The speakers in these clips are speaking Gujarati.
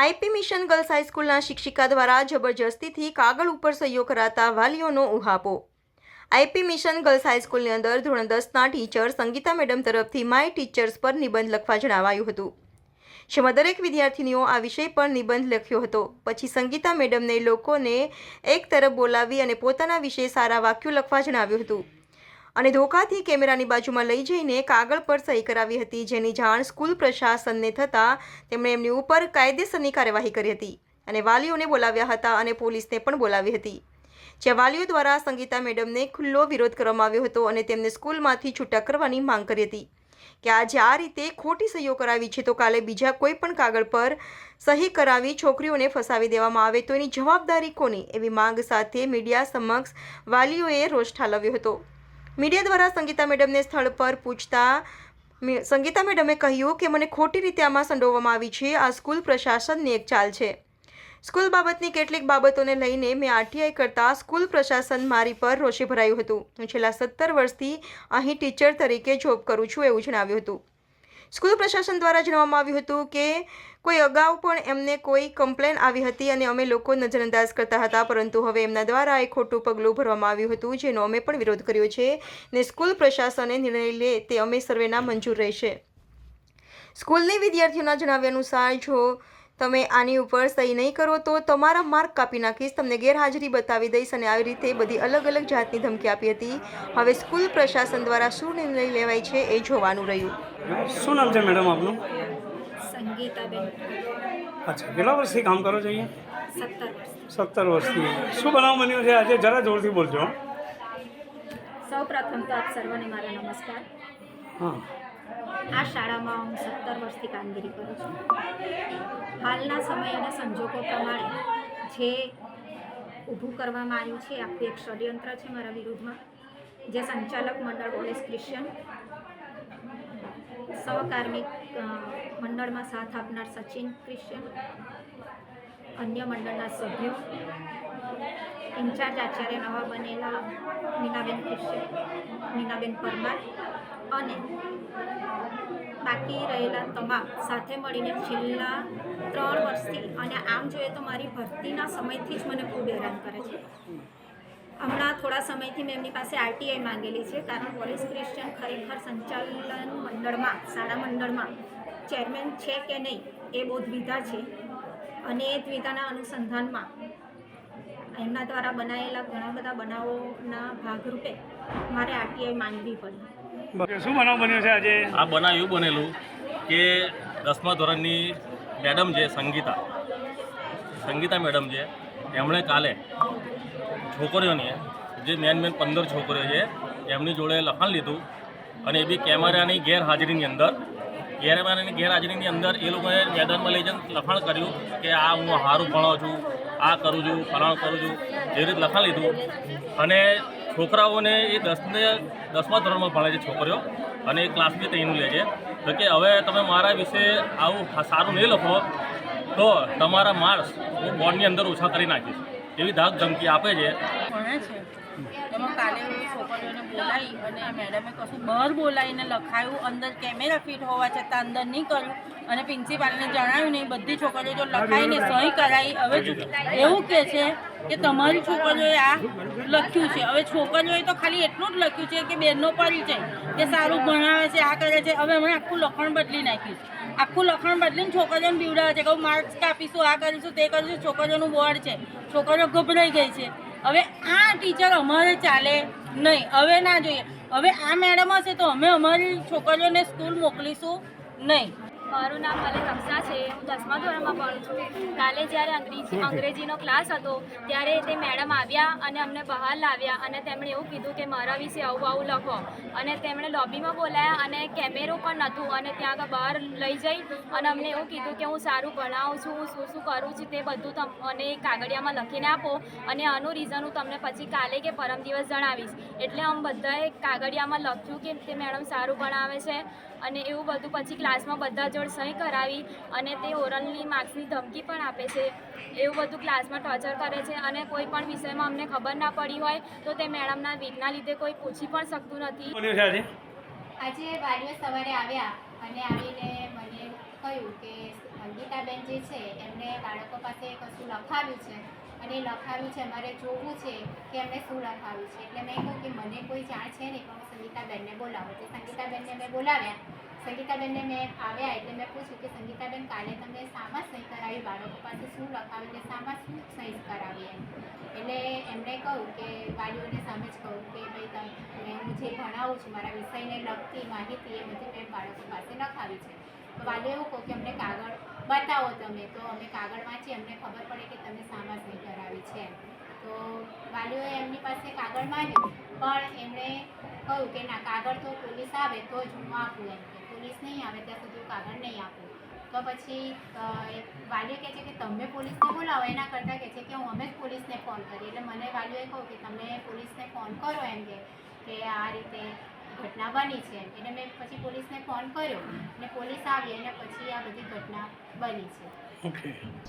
આઈપી મિશન ગર્લ્સ હાઈસ્કૂલના શિક્ષિકા દ્વારા જબરજસ્તીથી કાગળ ઉપર સહીઓ કરાતા વાલીઓનો ઉહાપો. આઈપી મિશન ગર્લ્સ હાઈસ્કૂલની અંદર ધોરણ દસના ટીચર સંગીતા મેડમ તરફથી માય ટીચર્સ પર નિબંધ લખવા જણાવાયું હતું. જેમાં દરેક વિદ્યાર્થીનીઓ આ વિષય પર નિબંધ લખ્યો હતો. પછી સંગીતા મેડમને લોકોને એક તરફ બોલાવી અને પોતાના વિશે સારા વાક્યો લખવા જણાવ્યું હતું. અને ધોકાથી કેમેરાની બાજુમાં લઈ જઈને કાગળ પર સહી કરાવી હતી, જેની જાણ સ્કૂલ પ્રશાસનને થતાં તેમણે એમની ઉપર કાયદેસરની કાર્યવાહી કરી હતી અને વાલીઓને બોલાવ્યા હતા અને પોલીસને પણ બોલાવી હતી. જ્યાં વાલીઓ દ્વારા સંગીતા મેડમને ખુલ્લો વિરોધ કરવામાં આવ્યો હતો અને તેમને સ્કૂલમાંથી છૂટા કરવાની માંગ કરી હતી કે આજે આ રીતે ખોટી સહીઓ કરાવી છે તો કાલે બીજા કોઈ પણ કાગળ પર સહી કરાવી છોકરીઓને ફસાવી દેવામાં આવે તો એની જવાબદારી કોની? એવી માંગ સાથે મીડિયા સમક્ષ વાલીઓએ રોષ ઠાલવ્યો હતો. મીડિયા દ્વારા સંગીતા મેડમને સ્થળ પર પૂછતા સંગીતા મેડમે કહ્યું કે મને ખોટી રીતે આમાં સંડોવવામાં આવી છે. આ સ્કૂલ પ્રશાસનની એક ચાલ છે. સ્કૂલ બાબતની કેટલીક બાબતોને લઈને મેં આરટીઆઈ કરતાં સ્કૂલ પ્રશાસન મારી પર રોષે ભરાયું હતું. હું છેલ્લા સત્તર વર્ષથી અહીં ટીચર તરીકે જોબ કરું છું એવું જણાવ્યું હતું. સ્કૂલ પ્રશાસન દ્વારા જણાવવામાં આવ્યું હતું કે કોઈ અગાઉ પણ એમને કોઈ કમ્પ્લેન આવી હતી અને અમે લોકો નજરઅંદાજ કરતા હતા, પરંતુ હવે એમના દ્વારા એ ખોટું પગલું ભરવામાં આવ્યું હતું, જેનો અમે પણ વિરોધ કર્યો છે ને સ્કૂલ પ્રશાસને નિર્ણય લે તે અમે સર્વેના મંજૂર રહેશે. સ્કૂલની વિદ્યાર્થીઓના જણાવ્યા અનુસાર, જો તમે આની ઉપર સહી નહીં કરો તો તમારા માર્ક કાપી નાખીશ, તમને ગેરહાજરી બતાવી દઈશ અને આવી રીતે બધી અલગ અલગ જાતની ધમકી આપી હતી. હવે સ્કૂલ પ્રશાસન દ્વારા શું નિર્ણય લેવાય છે એ જોવાનું રહ્યું. શું નામ છે મેડમ આપનું? સંગીતાબેન. અચ્છા કેટલા વર્ષથી કામ કરો છો અહીંયા? સત્તર વર્ષથી. શું બનાવ બન્યું છે આજે? જરા જોરથી બોલજો સૌ પ્રથમ તો આપ સર્વને મારા નમસ્કાર. હા. આ શાળામાં હું સત્તર વર્ષથી કામગીરી કરું છું. હાલના સમય અને સંજોગો પ્રમાણે જે ઊભું કરવામાં આવ્યું છે આખું એક ષડયંત્ર છે મારા વિરુદ્ધમાં. જે સંચાલક મંડળ વોલેસ ક્રિશ્ચન સહકાર્મિક મંડળમાં સાથ આપનાર સચિન ક્રિશ્ચન અન્ય મંડળના સભ્યો, ઇન્ચાર્જ આચાર્ય નવા બનેલા મીનાબેન ક્રિશ્ચન મીનાબેન પરમાર અને બાકી રહેલા તમામ સાથે મળીને છેલ્લા ત્રણ વર્ષથી, અને આમ જોઈએ તો મારી ભરતીના સમયથી જ મને ખૂબ હેરાન કરે છે. હમણાં થોડા સમયથી મેં એમની પાસે આરટીઆઈ માંગેલી છે, કારણ પોલીસ ક્રિશ્ચન ખરેખર સંચાલન મંડળમાં શાળા મંડળમાં ચેરમેન છે કે નહીં એ બહુ દ્વિધા છે અને એ દ્વિધાના અનુસંધાનમાં એમના દ્વારા બનાવેલા ઘણા બધા બનાવોના ભાગરૂપે મારે આરટીઆઈ માંગવી પડી. શું બનાવ બન્યો છે આજે? આ બનાવ એવું બનેલું કે દસમા ધોરણની મેડમ છે સંગીતા. સંગીતા મેડમ છે. એમણે કાલે છોકરીઓની જે મેન મેન પંદર છોકરીઓ છે એમની જોડે લખાણ લીધું. અને એ બી કેમેરાની ગેરહાજરીની અંદર. કેમેરાની ગેરહાજરીની અંદર એ લોકોએ મેદાનમાં લઈ જઈને લખાણ કર્યું કે આ હું સારું ભણો છું, આ કરું છું, ફલાણ કરું છું એ રીતે લખાણ લીધું. અને છોકરાઓને એ દસને દસમા ધોરણમાં ભણે છે છોકરીઓ. અને એ ક્લાસની ત્રણનું લે છે. તો કે હવે તમે મારા વિશે આવું સારું નહીં લખો, તો તમારા માર્ક્સ હું બોર્ડની અંદર ઓછા કરી નાખીશ. એવી ધાક ધમકી આપે છે. ભણે છે. એમાં કાલે છોકરીઓને બોલાવી અને મેડમે કશું બહાર બોલાવીને લખાયું, અંદર કેમેરા ફિટ હોવા છતાં અંદર નહીં કર્યું. અને પ્રિન્સિપાલને જણાવ્યું નહીં બધી છોકરીઓ જો લખાઈને સહી કરાવી હવે એવું કહે છે કે તમારી છોકરીઓએ આ લખ્યું છે. હવે છોકરીઓએ તો ખાલી એટલું જ લખ્યું છે કે બેનનો પરિચય, કે સારું ભણાવે છે, આ કરે છે. હવે અમે આખું લખાણ બદલી નાખ્યું આખું લખાણ બદલીને છોકરીઓને બીવડાવે છે કે માર્ક્સ કાપીશું, આ કરીશું, તે કરીશું. છોકરીઓનું બોર્ડ છે. છોકરીઓ ગભરાઈ ગઈ છે. હવે આ ટીચર અમારે ચાલે નહીં, હવે ના જોઈએ. હવે આ મેડમ હશે તો અમે અમારી છોકરીઓને સ્કૂલ મોકલીશું નહીં. મારું નામ મલિક હફસા છે. દસમા ધોરણમાં ભણું છું. કાલે જ્યારે અંગ્રેજી અંગ્રેજીનો ક્લાસ હતો, ત્યારે તે મેડમ આવ્યા અને અમને બહાર લાવ્યા અને તેમણે એવું કીધું કે મારા વિશે આવું આવું લખો. અને તેમણે લોબીમાં બોલાયા અને કેમેરો પણ નહોતું. અને ત્યાં આગળ બહાર લઈ જઈ અને અમને એવું કીધું કે હું સારું ભણાવું છું, હું શું શું કરું છું તે બધું તમ મને કાગળિયામાં લખીને આપો અને આનું રીઝન હું તમને પછી કાલે કે પરમ દિવસ જણાવીશ. એટલે અમે બધાએ કાગળિયામાં લખ્યું કે તે મેડમ સારું ભણાવે છે. અને એવું બધું પછી ક્લાસમાં બધા જોડ સહી કરાવી અને તે ઓરલની માર્ક્સની ધમકી પણ આપે છે. એવું બધું ક્લાસમાં ટોર્ચર કરે છે અને કોઈ પણ વિષયમાં અમને ખબર ના પડી હોય તો તે મેડમના વીકના લીધે કોઈ પૂછી પણ શકતું નથી. આજે? આજે સવારે આવ્યા અને આવીને મને કહ્યું કે સંગીતાબેન જે છે, એમને બાળકો પાસે કશું લખાવ્યું છે અને લખાવ્યું છે મારે જોવું છે કે એમણે શું લખાવ્યું છે. એટલે મેં કહ્યું કે મને કોઈ જાણ છે નહીં, પણ હું સંગીતાબેનને બોલાવું. એટલે સંગીતાબેનને મેં બોલાવ્યા. સંગીતાબેનને મેં આવ્યા એટલે મેં પૂછ્યું કે સંગીતાબેન, કાલે તમે શામાં સહી કરાવી? બાળકો પાસે શું લખાવ્યું એટલે શામાં શું સહી કરાવી એમ? એટલે એમણે કહ્યું કે, વાલીઓને સામે જ કહું કે, ભાઈ, તમે હું જે ભણાવું છું, મારા વિષયને લગતી માહિતી એ બધી મેં બાળકો પાસે લખાવી છે. વાલીઓ એવું કહું કે, અમને કાગળ બતાવો તમે. તો અમે કાગળ વાંચી અમને ખબર પડે કે તમે શામાં સહી કરાવી છે તો વાલીઓએ એમની પાસે કાગળ માંગ્યું, પણ એમણે કહ્યું કે ના, કાગળ તો પોલીસ આવે તો જ હું આપું એમ કે પોલીસ નહીં આવે ત્યાં સુધી કાગળ નહીં આપું. તો પછી વાલીઓ કહે છે કે તમે પોલીસને બોલાવો, એના કરતાં કહે છે કે હું અમે જ પોલીસને ફોન કરીએ. એટલે મને વાલીઓએ કહ્યું કે તમે પોલીસને ફોન કરો એમ કે કે આ રીતે ઘટના બની છે એટલે મેં પછી પોલીસને ફોન કર્યો અને પોલીસ આવી અને પછી આ બધી ઘટના બની છે.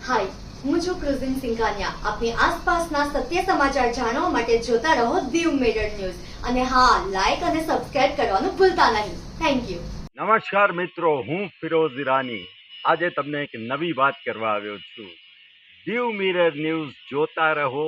હાય હું છું ક્રુઝિન સિંઘાનિયા. આપની આસપાસના સત્ય સમાચાર જાણવા માટે જોતા રહો દીવ મિરર ન્યૂઝ અને હા લાઈક અને સબસ્ક્રાઇબ કરવાનું ભૂલતા નહીં. થેન્ક યુ નમસ્કાર મિત્રો હું ફિરોઝ ઈરાની. આજે તમને એક નવી વાત કરવા આવ્યો છું. દીવ મિરર ન્યૂઝ જોતા રહો